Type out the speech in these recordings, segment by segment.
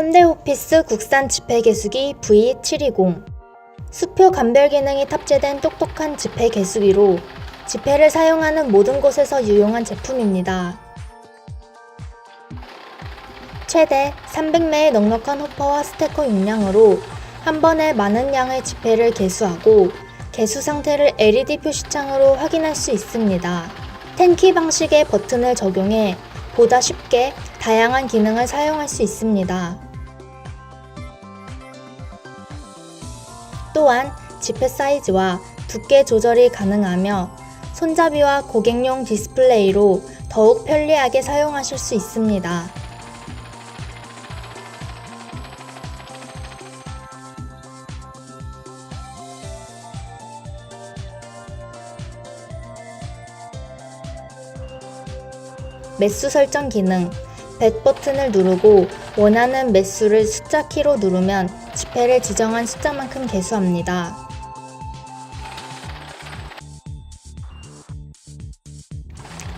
현대오피스 국산 지폐 개수기 V720 수표 감별 기능이 탑재된 똑똑한 지폐 개수기로 지폐를 사용하는 모든 곳에서 유용한 제품입니다. 최대 300매의 넉넉한 호퍼와 스테커 용량으로 한 번에 많은 양의 지폐를 개수하고 개수 상태를 LED 표시창으로 확인할 수 있습니다. 텐키 방식의 버튼을 적용해 보다 쉽게 다양한 기능을 사용할 수 있습니다. 또한 지폐 사이즈와 두께 조절이 가능하며 손잡이와 고객용 디스플레이로 더욱 편리하게 사용하실 수 있습니다. 매수 설정 기능 백 버튼을 누르고 원하는 매수를 숫자 키로 누르면 지폐를 지정한 숫자만큼 개수합니다.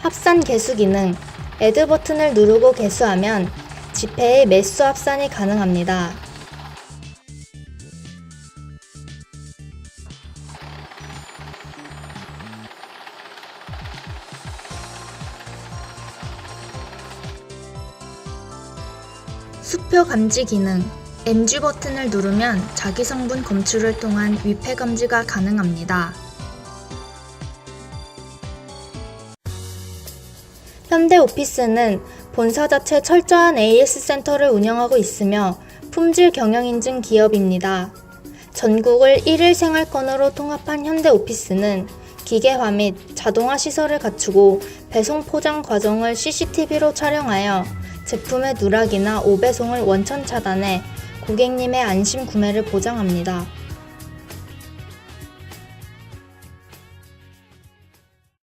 합산 개수 기능 애드 버튼을 누르고 개수하면 지폐의 매수 합산이 가능합니다. 수표 감지 기능 MG 버튼을 누르면 자기 성분 검출을 통한 위패 감지가 가능합니다. 현대 오피스는 본사 자체 철저한 AS 센터를 운영하고 있으며 품질 경영 인증 기업입니다. 전국을 1일 생활권으로 통합한 현대 오피스는 기계화 및 자동화 시설을 갖추고 배송 포장 과정을 CCTV로 촬영하여 제품의 누락이나 오배송을 원천 차단해 고객님의 안심 구매를 보장합니다.